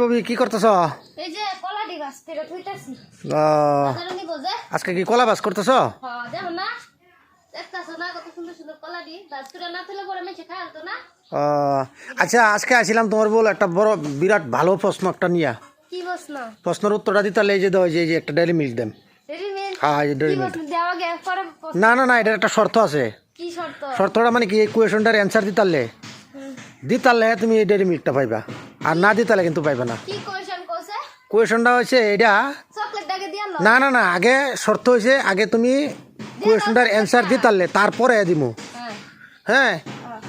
ববি কি করতেছ? এই যে থুইতাছি আজকে কি কলা বাস করতেছ? হ দেখো না। দেখতাছো না কত সুন্দর সুন্দর কলাটি গাছ করে না তুলে পরে মেছে খায় তো না। আহ, আচ্ছা আজকে আসছিলাম তোমার বল একটা বড় বিরাট ভালো প্রশ্ন একটা নিয়া। কি বসনা প্রশ্নের উত্তরটা দিতে এই যে দাও যে এই যে একটা ডেলি মিল্ক দেন। হ্যাঁ ডেলি মিল্ক না না না এটার একটা শর্ত আছে। কি শর্ত? শর্তটা মানে কি এই কোয়েশনটার অ্যান্সার দিতালে। দিতালে তুমি এই ডেরি মিল্কটা পাইবা। আর না দিতালে কিন্তু পাইবা না। কোয়েশনটা হচ্ছে এটা না না না আগে শর্ত হয়েছে আগে তুমি কোয়েশনটার অ্যান্সার দিতালে তারপরে দিমু। হ্যাঁ। হ্যাঁ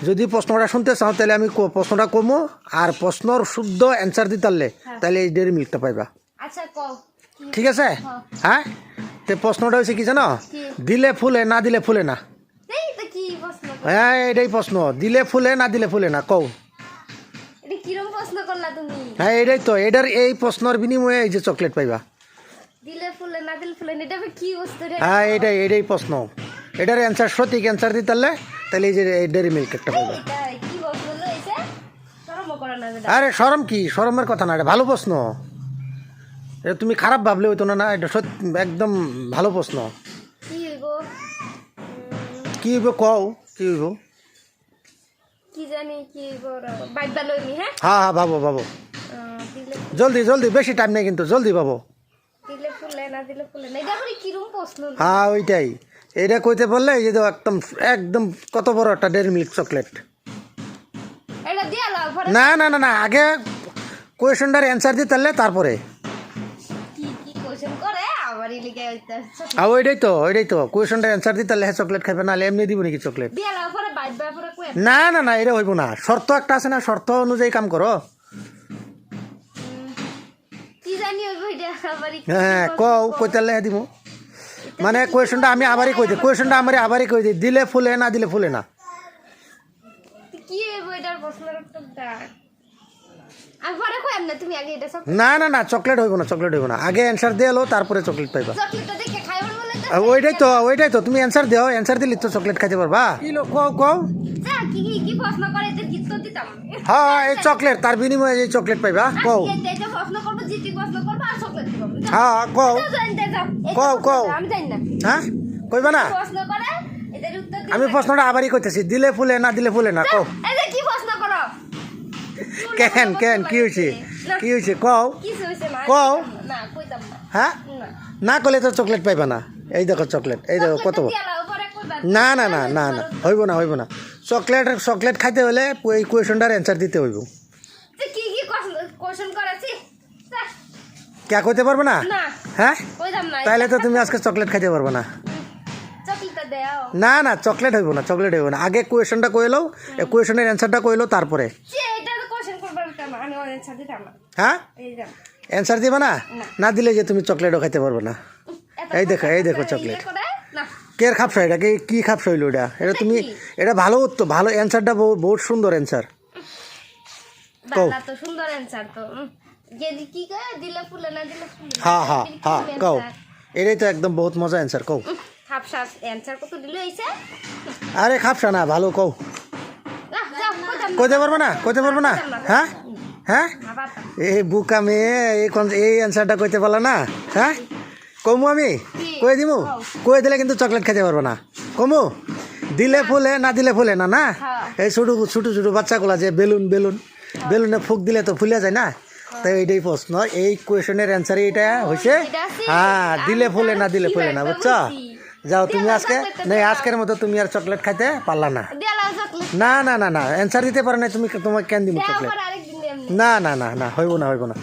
যদি প্রশ্নটা শুনতে চাও তাহলে আমি প্রশ্নটা কমো আর প্রশ্নর শুদ্ধ অ্যান্সার দিতালে তাহলে এই ডেরি মিল্কটা পাইবা। আচ্ছা ঠিক আছে? হ্যাঁ? তো প্রশ্নটা হচ্ছে কি জানো? দিলে ফুলে না দিলে ফুলে না। হ্যাঁ এটাই প্রশ্ন। দিলে ফুলে না দিলে ফুলে না কও। কিরম প্রশ্ন করলা তুমি? হ্যাঁ এটাই তো এটার এই প্রশ্নর বিনিময়ে এই যে চকলেট পাইবা। দিলে ফুলে না দিলে ফুলে এটা কি বস্তু রে? হ্যাঁ এটাই এটাই প্রশ্ন। এটার অ্যান্সার সঠিক অ্যান্সার দিতালে তাহলে এই যে ডেরি মিল্ক একটা পাইবা। শরম আরে সরম কি? সরমের কথা না এটা ভালো প্রশ্ন। এটা তুমি খারাপ ভাবলে হইতো না না এটা সত্যি একদম ভালো প্রশ্ন। কি হইব? কি হইব কও কি হইব? কি জানি কি বাইবা লইনি হ্যাঁ হ্যাঁ হ্যাঁ ভাবো ভাবো। জলদি জলদি বেশি টাইম নেই কিন্তু জলদি ভাবো। দিলে ফুলে না দিলে ফুলে না এটা আবার কিরম প্রশ্ন হ্যাঁ ওইটাই। এটা কইতে বললে এই যে একদম একদম কত বড় একটা ডেরি মিল্ক চকলেট না না না না আগে কোয়েশনটার অ্যান্সার দিতে পারলে তারপরে। করে আবার ইলিগে হইতা আর ওইটাই তো ওইটাই তো। অ্যান্সার দিতে হ্যাঁ চকলেট খাবে না এমনি দিব নাকি চকলেট না না না এটা হইব না। শর্ত একটা আছে না শর্ত অনুযায়ী কাম করো। হ্যাঁ কও কইতে পারলে দিব মানে কোয়েশনটা আমি আবারই কই দিই কোয়েশনটা আমার আবারই কই দিই। দিলে ফুলে না দিলে ফুলে না। কি প্রশ্নের উত্তরটা আমি পরে কইম না তুমি আগে এটা সব না না না চকলেট হইব না চকলেট হইব না। আগে অ্যান্সার দিয়ে এলো তারপরে চকলেট পাইবা। ওইটাই তো ওইটাই তো তুমি অ্যান্সার দিও অ্যান্সার দিলে তো চকলেট খাইতে পারবা। কি লো কও কও? যা কি কি কি প্রশ্ন করে এদের গীত তো দিতাম? হ্যাঁ এই চকলেট তার বিনিময়ে এই চকলেট পাইবা কও। এটা এটা প্রশ্ন করব জিতি প্রশ্ন করব আর হ্যাঁ কও। কও, কও। হ্যাঁ কইবা না। প্রশ্ন করে এদের উত্তর দিও। আমি প্রশ্নটা আবারই কইতেছি দিলে ফুলে না দিলে ফুলে না কও। কেন কেন কি হয়েছে কি হয়েছে কও কও। হ্যাঁ না করলে তো চকলেট পাইবা না এই দেখো চকলেট এই দেখো কত। না না না না না হইব না হইব না চকলেট চকলেট খাইতে হলে এই কোয়েশনটার অ্যান্সার দিতে হইব কি কইতে পারবে না হ্যাঁ তাহলে তো তুমি আজকে চকলেট খাইতে পারবে না না না চকলেট হইব না চকলেট হইব না আগে কোয়েশনটা কইলো এই কোয়েশনের অ্যান্সারটা কইলো তারপরে হ্যাঁ? অ্যান্সার দিবা না? না। দিলে যে তুমি চকলেটও খাইতে পারবে না। এই দেখো, এই দেখো ইয়ে চকলেট। করে, না। কের খাপসা এটা? কি কি খাপসা হইল এটা? এটা তুমি এটা ভালো উত্তর ভালো অ্যান্সারটা বহুত সুন্দর অ্যান্সার তো সুন্দর তো কি। হ্যাঁ হ্যাঁ হ্যাঁ কও। এটাই তো একদম বহুত মজা অ্যান্সার কও। আরে খাপসা না ভালো কও। না। কইতে পারব না? কইতে পারব না। হ্যাঁ? হ্যাঁ? এই বুকা মেয়ে এই কোন এই অ্যান্সারটা কইতে পারলা না? হ্যাঁ? কমু আমি? কই দিমু? কই দিলে কিন্তু চকলেট খেতে পারব না। কমু? দিলে ফুলে না দিলে ফুলে না না? হ্যাঁ। এই ছোটো ছোটো ছোটো বাচ্চাগুলা যে বেলুন বেলুন বেলুনে ফুক দিলে তো ফুলে যায় না? তাই এইটাই প্রশ্ন। এই কোয়েশনের অ্যান্সার এটা হয়েছে হ্যাঁ দিলে ফুলে না দিলে ফুলে না বুঝছ? যাও তুমি আজকে নেই আজকের মতো তুমি আর চকলেট খাইতে পারলা না। না না না না অ্যান্সার দিতে পারো না তুমি তোমাকে কেন দিব চকলেট না না না না হইব না হইব না।